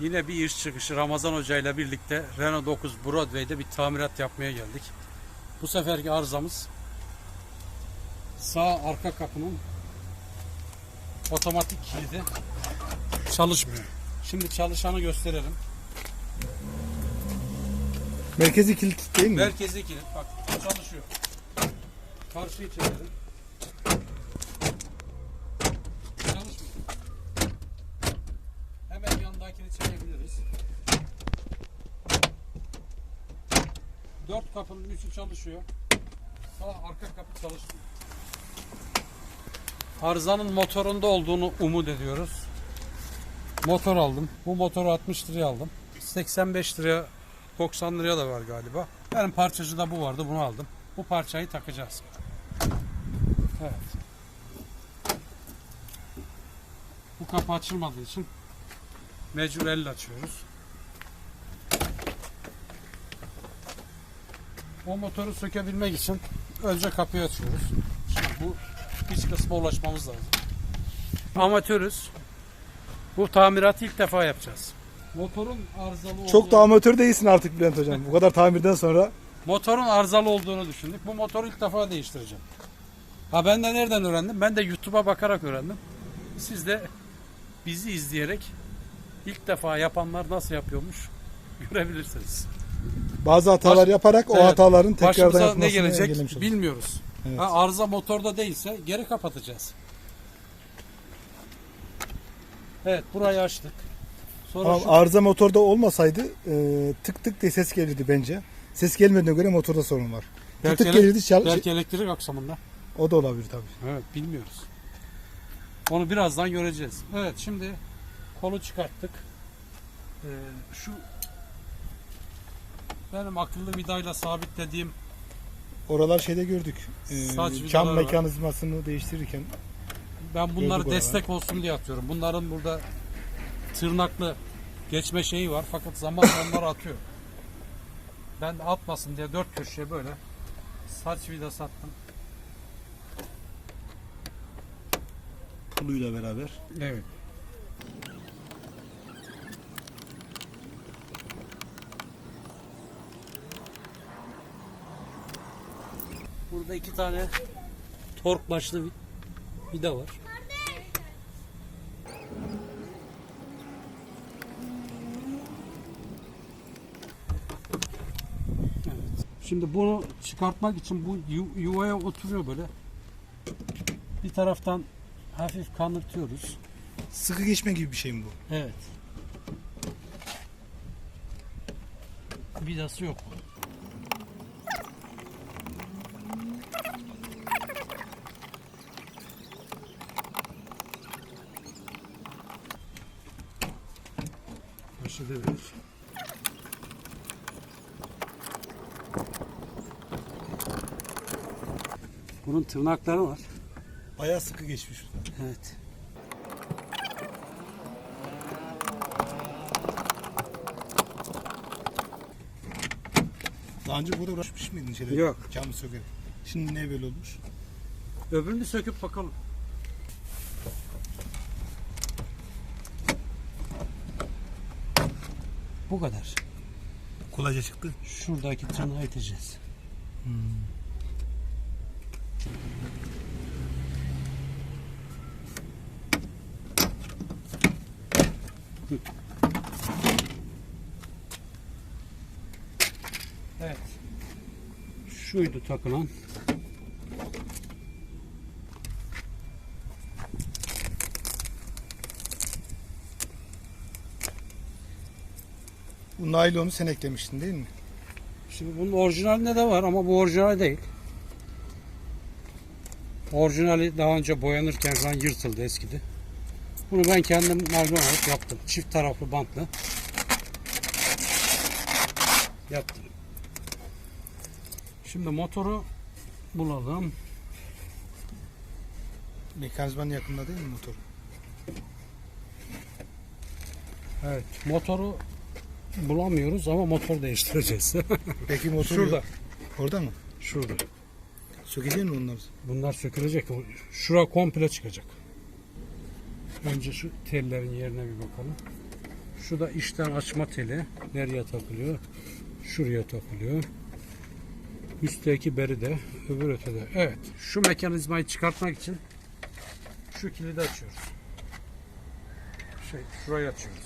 Yine bir iş çıkışı Ramazan Hoca ile birlikte Renault 9 Broadway'de bir tamirat yapmaya geldik. Bu seferki arızamız sağ arka kapının otomatik kilidi çalışmıyor. Şimdi çalışanı gösterelim. Merkezi kilit değil mi? Merkezi kilit bak çalışıyor. Karşıyı çekelim. Dört kapının üçü çalışıyor. Sağ arka kapı çalışmıyor. Arızanın motorunda olduğunu umut ediyoruz. Motor aldım. Bu motoru 60 liraya aldım. 85 liraya 90 liraya da var galiba. Benim parçacıda bu vardı bunu aldım. Bu parçayı takacağız. Evet. Bu kapı açılmadığı için mecbur elle açıyoruz. O motoru sökebilmek için önce kapıyı açıyoruz. Şimdi bu iç kısma ulaşmamız lazım. Amatörüz. Bu tamiratı ilk defa yapacağız. Motorun arızalı Çok da amatör değilsin artık Bülent Hocam. Bu kadar tamirden sonra Motorun arızalı olduğunu düşündük. Bu motoru ilk defa değiştireceğim. Ha ben de nereden öğrendim? Ben de YouTube'a bakarak öğrendim. Siz de bizi izleyerek ilk defa yapanlar nasıl yapıyormuş görebilirsiniz. Bazı hatalar Baş- yaparak o Evet, hataların tekrardan Başımıza ne gelecek bilmiyoruz. Evet. Ha, arıza motorda değilse geri kapatacağız. Evet burayı açtık. Sonra Ama şu arıza motorda olmasaydı e, tık tık diye ses gelirdi bence. Ses gelmediğine göre motorda sorun var. Tık tık ele- gelirdi çal- belki elektrik aksamında. o da olabilir tabii. Evet bilmiyoruz. Onu birazdan göreceğiz. Evet şimdi kolu çıkarttık. Ee, şu benim akıllı vidayla sabitlediğim Oralar şeyde gördük. E, Saç vidaları cam var. mekanizmasını değiştirirken ben bunları Gördük destek olsun diye atıyorum. Bunların burada tırnaklı geçme şeyi var fakat zaman onları atıyor. Ben de atmasın diye dört köşeye böyle saç vidası attım. puluyla beraber. Evet. Burada iki tane tork başlı vi- vida var. Evet. Şimdi bunu çıkartmak için bu yu- yuvaya oturuyor böyle. Bir taraftan hafif kanırtıyoruz. Sıkı geçme gibi bir şey mi bu? Evet. Vidası yok. Başı devir. Bunun tırnakları var. Bayağı sıkı geçmiş. Evet. Daha önce burada uğraşmış mıydın şeyde? Yok. Camı söker. Şimdi ne böyle olmuş? Öbürünü söküp bakalım. Bu kadar. Kolayca çıktı. Şuradaki tırnağı iteceğiz. Evet. Şuydu takılan. Bu naylonu sen eklemiştin değil mi? Şimdi bunun orijinalinde de var ama bu orijinal değil. Orijinali daha önce boyanırken falan yırtıldı eskidi. Bunu ben kendim naylon alıp yaptım. Çift taraflı bantlı. Yaptım. Şimdi motoru bulalım. Mekanizmanın yakında değil mi motor? Evet. Motoru bulamıyoruz ama motor değiştireceğiz. Peki motor Şurada. yok. Orada mı? Şurada. Sökecek mi onları? Bunlar sökülecek. Şura komple çıkacak. Önce şu tellerin yerine bir bakalım. Şu da içten açma teli. Nereye takılıyor? Şuraya takılıyor. Üstteki beri de öbür ötede. Evet. Şu mekanizmayı çıkartmak için şu kilidi açıyoruz. Şey, şurayı açıyoruz.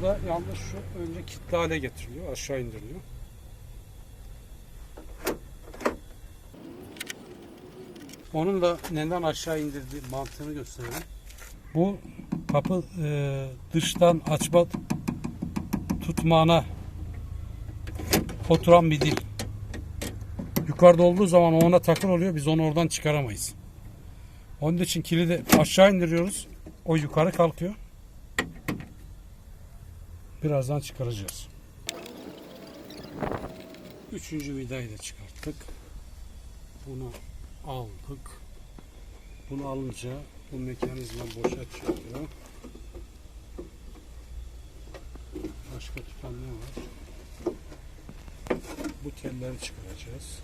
Burada yalnız şu önce kilitli hale getiriliyor. Aşağı indiriliyor. Onun da neden aşağı indirdiği mantığını gösterelim. Bu kapı e, dıştan açma tutmağına oturan bir dil. Yukarıda olduğu zaman ona takıl oluyor. Biz onu oradan çıkaramayız. Onun için kilidi aşağı indiriyoruz. O yukarı kalkıyor. Birazdan çıkaracağız. Üçüncü vidayı da çıkarttık. Bunu aldık. Bunu alınca bu mekanizma boşa çıkıyor. Başka tutan ne var? Bu telleri çıkaracağız.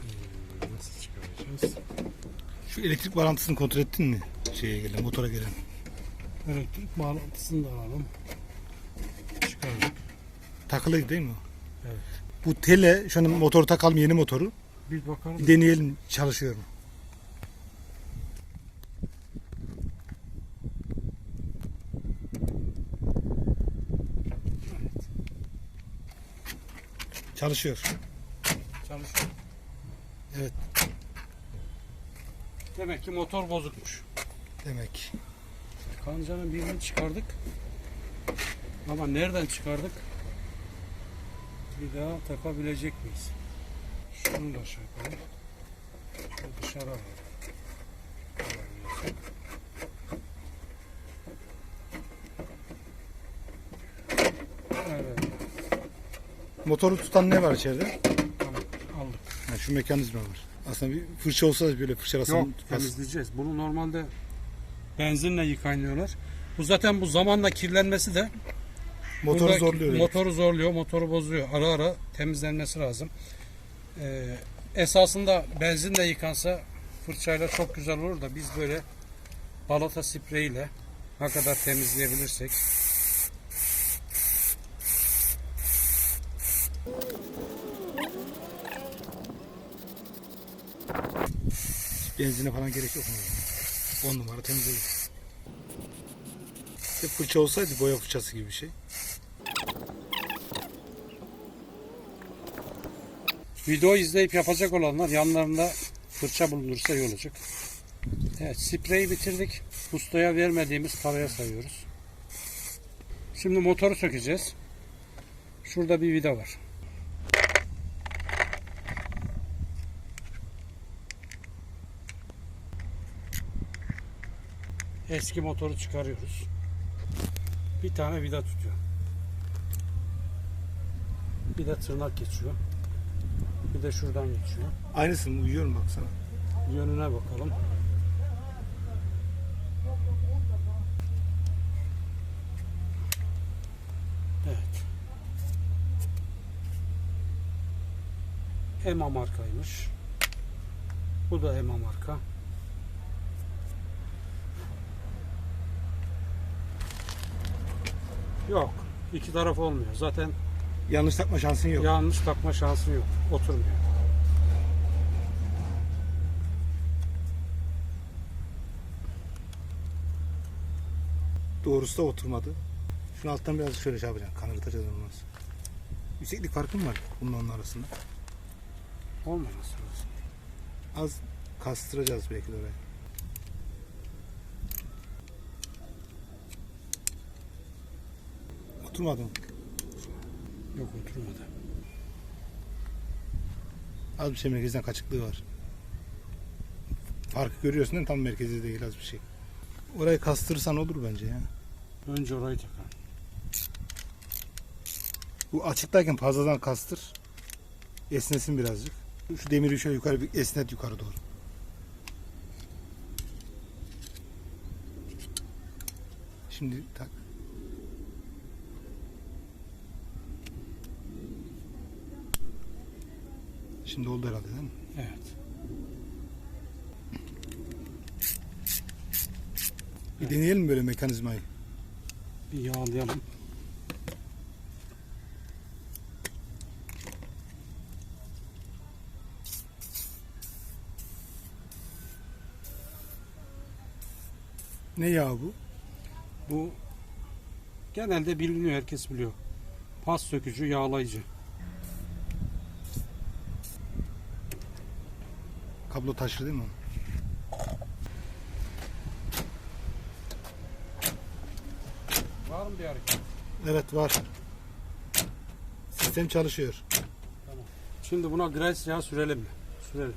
Hmm, Nasıl çıkaracağız? Şu elektrik bağlantısını kontrol ettin mi? Şeye gelen, motora gelen. Elektrik bağlantısını da alalım. Çıkardık. Takılıydı değil mi? Evet. Bu tele, şu an motoru takalım yeni motoru. Bir bakalım. Bir deneyelim çalışıyor mu? Çalışıyor. Çalışıyor. Evet. Demek ki motor bozukmuş. Demek. Kancanın birini çıkardık. Ama nereden çıkardık? Bir daha takabilecek miyiz? Şunu da aşağı koyalım. Şunu dışarı alalım. Evet, Motoru tutan ne var içeride? aldık. Ha, şu mekanizma var. Aslında bir fırça olsa böyle fırçalasın. Yok temizleyeceğiz. Bunu normalde benzinle yıkanıyorlar. Bu zaten bu zamanla kirlenmesi de Motoru Burada zorluyor. Motoru zorluyor, motoru bozuyor. Ara ara temizlenmesi lazım. Ee, esasında benzinle yıkansa fırçayla çok güzel olur da biz böyle balata spreyiyle ne kadar temizleyebilirsek Benzine falan gerek yok. mu? 10 numara temizledik. İşte fırça olsaydı boya fırçası gibi bir şey. video izleyip yapacak olanlar yanlarında fırça bulundursa iyi olacak. Evet spreyi bitirdik. Ustaya vermediğimiz paraya sayıyoruz. Şimdi motoru sökeceğiz. Şurada bir vida var. Eski motoru çıkarıyoruz. Bir tane vida tutuyor. Bir de tırnak geçiyor. Bir de şuradan geçiyor. Aynısı mı? Uyuyor mu baksana. Yönüne bakalım. Evet. EMA markaymış. Bu da EMA marka. Yok. iki taraf olmuyor. Zaten Yanlış takma şansın yok. yanlış takma şansın yok. Oturmuyor. Doğrusu da oturmadı. Şunu alttan biraz şöyle şey yapacaksın. Kanırtacağız olmaz. Yükseklik farkı mı var bunun onun arasında? Olmaması lazım. Az kastıracağız belki de oraya. Oturmadı mı? Yok oturmadı. Az bir şey merkezden kaçıklığı var. Farkı görüyorsun değil mi? Tam merkezde değil az bir şey. Orayı kastırırsan olur bence ya. Önce orayı takalım. Bu açıktayken fazladan kastır. Esnesin birazcık. Şu demiri şöyle yukarı bir esnet yukarı doğru. Şimdi tak. Şimdi oldu herhalde değil mi? Evet. Bir deneyelim mi böyle mekanizmayı? Bir yağlayalım. Ne yağı bu? Bu genelde biliniyor, herkes biliyor. Pas sökücü, yağlayıcı. Kablo taşır değil mi? Var mı bir hareket? Evet var. Sistem çalışıyor. Şimdi buna gres yağı sürelim mi? Sürelim.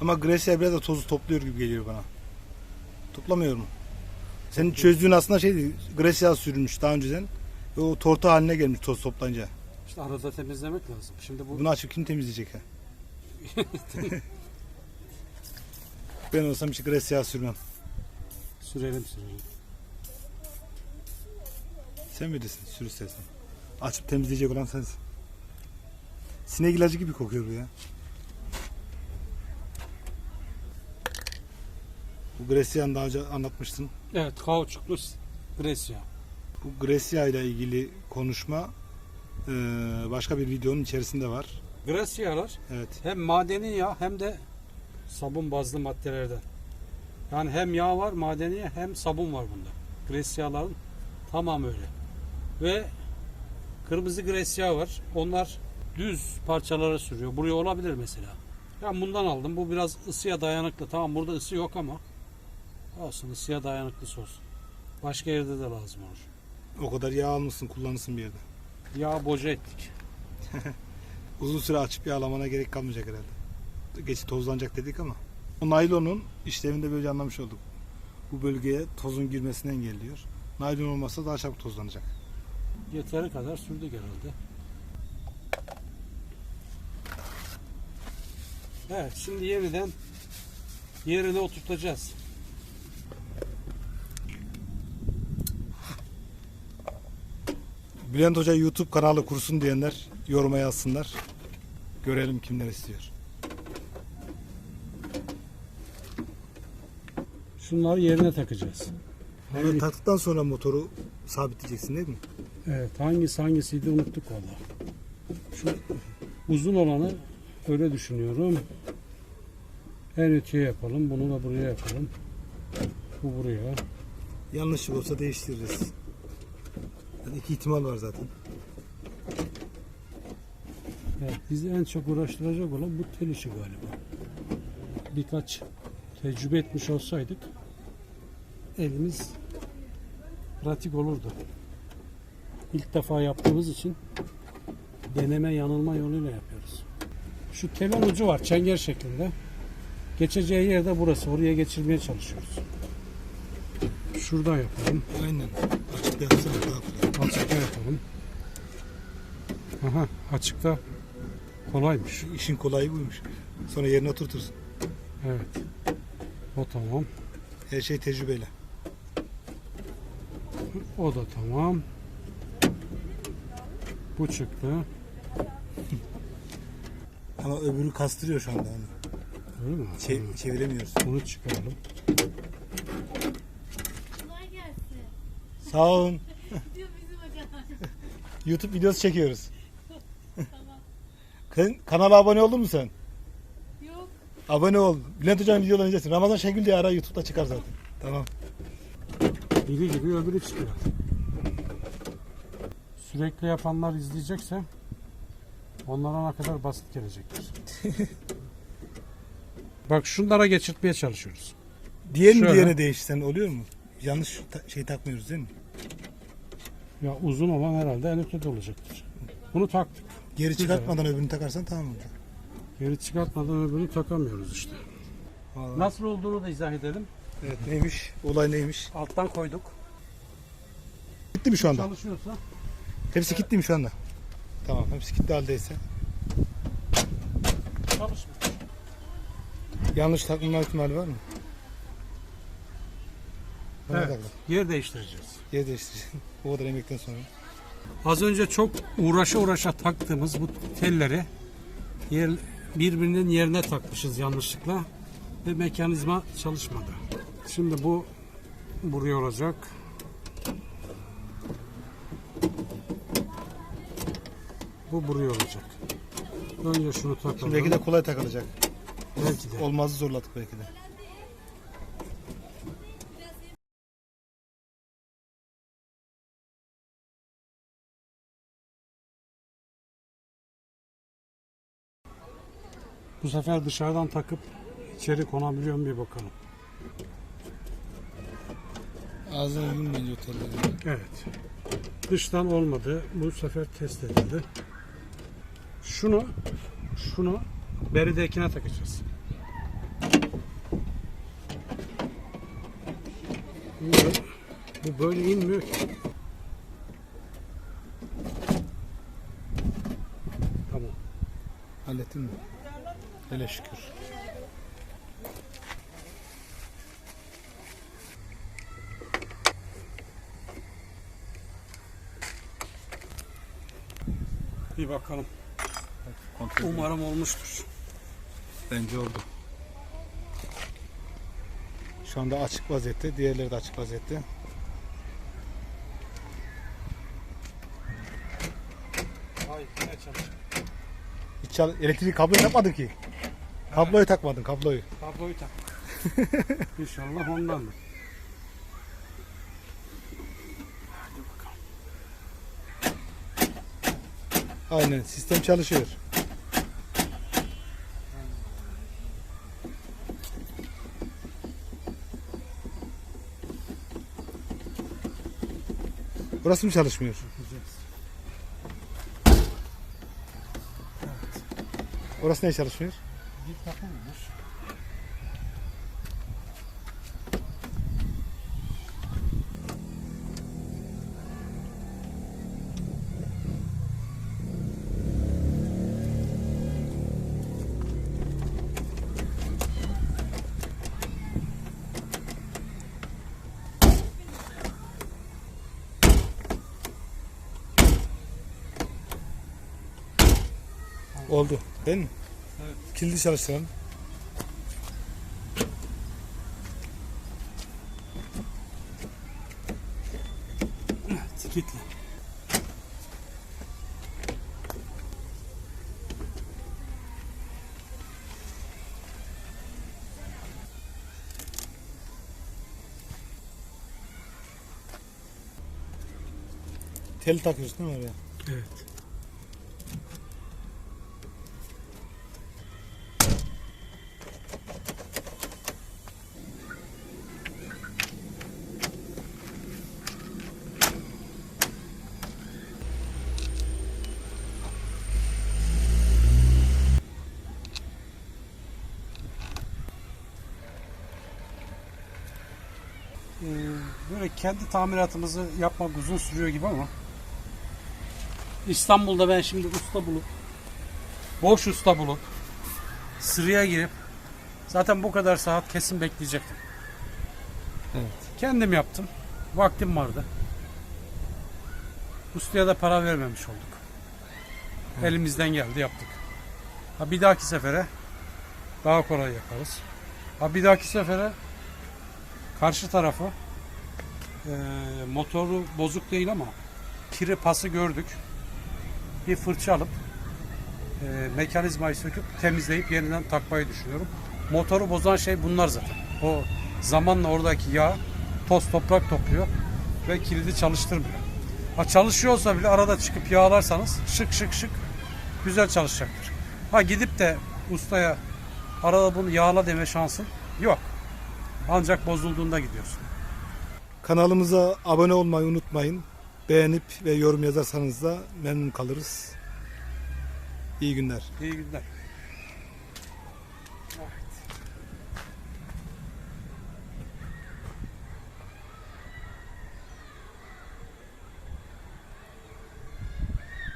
Ama Grecia biraz da tozu topluyor gibi geliyor bana. Toplamıyor mu? Senin çözdüğün aslında şeydi, Grecia sürülmüş daha önceden. Ve o tortu haline gelmiş toz toplayınca. İşte arada temizlemek lazım. Şimdi bu Bunu açıp kim temizleyecek ha? ben olsam hiç Grecia sürmem. sürelim sürelim. Sen bilirsin sür istersen. Açıp temizleyecek olan sensin. Sinek ilacı gibi kokuyor bu ya. Bu Grecia'nı daha önce anlatmıştın. Evet, kauçuklu gres yağı. Bu Grecia ile ilgili konuşma başka bir videonun içerisinde var. Gres yağlar Evet. hem madeni yağ hem de sabun bazlı maddelerden. Yani hem yağ var madeni yağ hem sabun var bunda. Gres yağların tamam öyle. Ve kırmızı gres yağı var. Onlar düz parçalara sürüyor. Buraya olabilir mesela. Ben bundan aldım. Bu biraz ısıya dayanıklı. Tamam burada ısı yok ama olsun ısıya dayanıklısı olsun. Başka yerde de lazım olur. O kadar yağ almışsın kullanırsın bir yerde. Yağ boca ettik. Uzun süre açıp yağlamana gerek kalmayacak herhalde. Geç tozlanacak dedik ama. O naylonun işlevini de böylece anlamış olduk. Bu bölgeye tozun girmesini engelliyor. Naylon olmazsa daha çabuk tozlanacak. Yeteri kadar sürdük herhalde. Evet şimdi yeniden yerine oturtacağız. Bülent Hoca YouTube kanalı kursun diyenler yoruma yazsınlar. Görelim kimler istiyor. Şunları yerine takacağız. Bunu taktıktan sonra motoru sabitleyeceksin değil mi? Evet hangisi hangisiydi unuttuk valla. Şu uzun olanı öyle düşünüyorum. En öteye yapalım. Bunu da buraya yapalım. Bu buraya. Yanlışlık olsa değiştiririz. Yani iki ihtimal var zaten. Evet, bizi en çok uğraştıracak olan bu tel işi galiba. Birkaç tecrübe etmiş olsaydık elimiz pratik olurdu. İlk defa yaptığımız için deneme yanılma yoluyla yapıyoruz. Şu telin ucu var çenger şeklinde. Geçeceği yerde burası. Oraya geçirmeye çalışıyoruz. Şurada yapalım. Aynen. Açıkta yapsana daha kolay. Açıkta yapalım. Aha açıkta kolaymış. İşin kolayı buymuş. Sonra yerine oturtursun. Evet. O tamam. Her şey tecrübeyle. O da tamam. Bu çıktı. Ama öbürü kastırıyor şu anda. Hani. Öyle mi? Çe- Tamam. çeviremiyoruz. Bunu çıkaralım. Kolay gelsin. Sağ olun. Diyor bizim hocam. YouTube videosu çekiyoruz. Kan- Kanala abone oldun mu sen? Yok. Abone ol. Bülent Hoca'nın videolarını izlesin. Ramazan Şengül diye ara YouTube'da çıkar zaten. Tamam. Biri gibi öbürü çıkıyor. Sürekli yapanlar izleyecekse onlara ne kadar basit gelecektir. Bak şunlara geçirtmeye çalışıyoruz. Diğerini Şöyle. diğerine değişsen oluyor mu? Yanlış ta- şey takmıyoruz değil mi? Ya uzun olan herhalde en ötede olacaktır. Bunu taktık. Geri çıkartmadan öbürünü takarsan tamam olacak. Geri çıkartmadan öbürünü takamıyoruz işte. Vallahi. Nasıl olduğunu da izah edelim. Evet neymiş? Olay neymiş? Alttan koyduk. Gitti mi şu anda? Çalışıyorsa Hepsi gitti mi şu anda? Tamam hepsi gitti haldeyse. çalışmıyor. Yanlış takılma ihtimali var mı? Buna Evet. Yer değiştireceğiz. Yer değiştireceksin. O kadar emekten sonra. Az önce çok uğraşa uğraşa taktığımız bu telleri yer, birbirinin yerine takmışız yanlışlıkla ve mekanizma çalışmadı. Şimdi bu buraya olacak. Bu buraya olacak. Önce şunu takalım. Şimdi belki de kolay takılacak. belki de. Olmazı zorladık belki de. Bu sefer dışarıdan takıp içeri konabiliyor mu bir bakalım. Ağzına yummayınca otelde. Evet. Dıştan olmadı. Bu sefer test edildi. Şunu şunu beridekine takacağız. Bu, bu böyle inmiyor ki. Tamam. Hallettin mi? Hele şükür. Bir bakalım. Kontrol Umarım olmuştur. Bence oldu. Şu anda açık vaziyette. Diğerleri de açık vaziyette. Hayır, yine çalışıyor. Hiç çal- elektrik kabloyu takmadın ki. Kabloyu takmadın kabloyu. Kabloyu tak. İnşallah ondandır. Hadi bakalım. Aynen sistem çalışıyor. Burası mı çalışmıyor? Orası ne çalışmıyor? Bir takılmış. Oldu. Değil mi? Kilidi çalıştıralım. Evet, kilitli. Tel takıyorsun değil mi oraya? Evet. Ee, böyle kendi tamiratımızı yapmak uzun sürüyor gibi ama İstanbul'da ben şimdi usta bulup boş usta bulup sıraya girip zaten bu kadar saat kesin bekleyecektim. Evet. Kendim yaptım. Vaktim vardı. Ustaya da para vermemiş olduk. Elimizden geldi yaptık. Ha bir dahaki sefere daha kolay yaparız. Ha bir dahaki sefere karşı tarafı eee, motoru bozuk değil ama kiri pası gördük. Bir fırça alıp eee, mekanizmayı söküp temizleyip yeniden takmayı düşünüyorum. Motoru bozan şey bunlar zaten. O zamanla oradaki yağ toz toprak topluyor ve kilidi çalıştırmıyor. Ha çalışıyorsa bile arada çıkıp yağlarsanız şık şık şık güzel çalışacaktır. Ha gidip de ustaya arada bunu yağla deme şansın yok. Ancak bozulduğunda gidiyorsun. Kanalımıza abone olmayı unutmayın. Beğenip ve yorum yazarsanız da memnun kalırız. İyi günler. İyi günler.